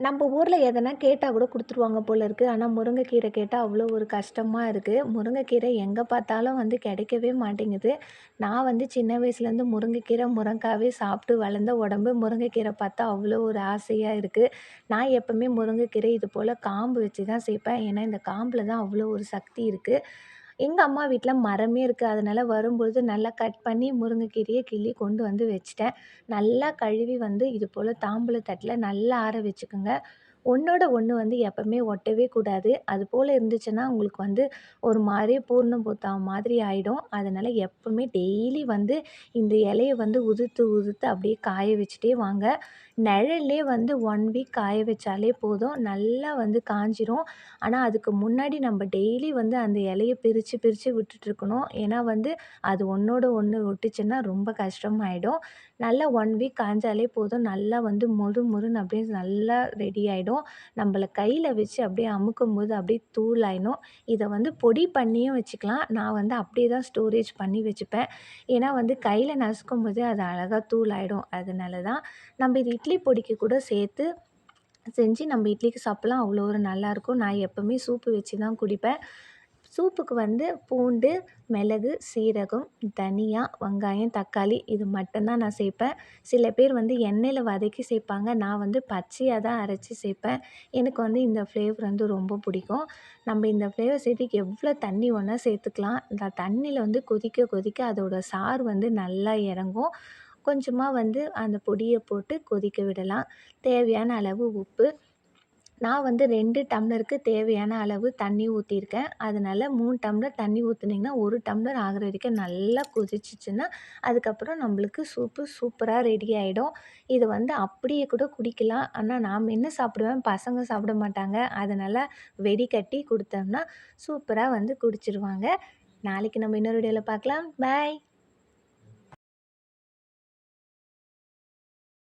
நம்ம ஊரில் எதனா கேட்டால் கூட கொடுத்துருவாங்க போல் இருக்குது ஆனால் முருங்கைக்கீரை கேட்டால் அவ்வளோ ஒரு கஷ்டமாக இருக்குது முருங்கைக்கீரை எங்கே பார்த்தாலும் வந்து கிடைக்கவே மாட்டேங்குது. நான் வந்து சின்ன வயசுலேருந்து முருங்கைக்கீரை, முருங்காவே சாப்பிட்டு வளர்ந்த உடம்பு. முருங்கைக்கீரை பார்த்தா அவ்வளோ ஒரு ஆசையாக இருக்குது நான் எப்பவுமே முருங்கைக்கீரை இது போல் காம்பு வச்சு தான் சேர்ப்பேன். ஏன்னா இந்த காம்பில் தான் அவ்வளோ ஒரு சக்தி இருக்குது எங்கள் அம்மா வீட்டில் மரமே இருக்குது அதனால் வரும்பொழுது நல்லா கட் பண்ணி முருங்கைக்கீரையை கிள்ளி கொண்டு வந்து வச்சுட்டேன். நல்லா கழுவி வந்து இது போல் தாம்பூல தட்டில் நல்லா ஆற வச்சுக்கோங்க. ஒன்றோட ஒன்று வந்து எப்பவுமே ஒட்டவே கூடாது. அது போல் இருந்துச்சுன்னா, உங்களுக்கு வந்து ஒரு மாதிரி பூர்ணம் பூத்தா மாதிரி ஆகிடும் அதனால் எப்பவுமே டெய்லி வந்து இந்த இலைய வந்து உதுத்து உதுத்து அப்படியே காய வச்சுட்டே வாங்க. நிழல்லே வந்து ஒன் வீக் காய வச்சாலே போதும். நல்லா வந்து காஞ்சிரும் ஆனால் அதுக்கு முன்னாடி நம்ம டெய்லி வந்து அந்த இலைய பிரித்து பிரித்து விட்டுட்ருக்கணும் ஏன்னா வந்து அது ஒன்றோட ஒன்று ஒட்டுச்சுன்னா ரொம்ப கஷ்டமாயிடும். நல்லா ஒன் வீக் காய்ஞ்சாலே போதும். நல்லா வந்து மொறு மொறுன்னு அப்படியே நல்லா ரெடி ஆயிடும். நம்மள கையில் வச்சு அப்படியே அமுக்கும்போது அப்படியே தூளாயிடும். இதை வந்து பொடி பண்ணியும் வச்சுக்கலாம். நான் வந்து அப்படியே தான் ஸ்டோரேஜ் பண்ணி வச்சுப்பேன். ஏன்னா வந்து கையில நசுக்கும்போதே அது அழகாக தூளாயிடும். அதனால தான். நம்ம இது இட்லி பொடிக்கு கூட சேர்த்து செஞ்சு நம்ம இட்லிக்கு சாப்பிட்லாம் அவ்வளோ ஒரு நல்லாயிருக்கும். நான் எப்போவுமே சூப்பு வச்சு தான் குடிப்பேன். சூப்புக்கு வந்து பூண்டு, மிளகு, சீரகம், தனியா, வெங்காயம், தக்காளி இது மட்டும்தான் நான் சேர்ப்பேன். சில பேர் வந்து எண்ணெயில் வதக்கி சேர்ப்பாங்க. நான் வந்து பச்சையாக தான் அரைச்சி சேர்ப்பேன். எனக்கு வந்து இந்த ஃப்ளேவர் வந்து ரொம்ப பிடிக்கும். நம்ம இந்த ஃப்ளேவர் சேர்த்துக்கு எவ்வளோ தண்ணி ஒன்றா சேர்த்துக்கலாம். இந்த தண்ணியில் வந்து கொதிக்க கொதிக்க அதோட சாறு வந்து நல்லா இறங்கும். கொஞ்சமாக வந்து அந்த பொடியை போட்டு கொதிக்க விடலாம். தேவையான அளவு உப்பு. நான் வந்து ரெண்டு டம்ளருக்கு தேவையான அளவு தண்ணி ஊற்றிருக்கேன் அதனால் மூணு டம்ளர் தண்ணி ஊற்றுனீங்கன்னா ஒரு டம்ளர் ஆகிற வரைக்கும் நல்லா கொதிச்சிச்சுன்னா அதுக்கப்புறம் நம்மளுக்கு சூப்பு சூப்பராக ரெடி ஆகிடும் இத வந்து அப்படியே கூட குடிக்கலாம். ஆனால் நாம் என்ன சாப்பிடுவேன். பசங்க சாப்பிட மாட்டாங்க. அதனால் வெடி கட்டி கொடுத்தோம்னா சூப்பராக வந்து குடிச்சிருவாங்க. நாளைக்கு நம்ம இன்னொரு வீடியோவில் பார்க்கலாம். பாய்.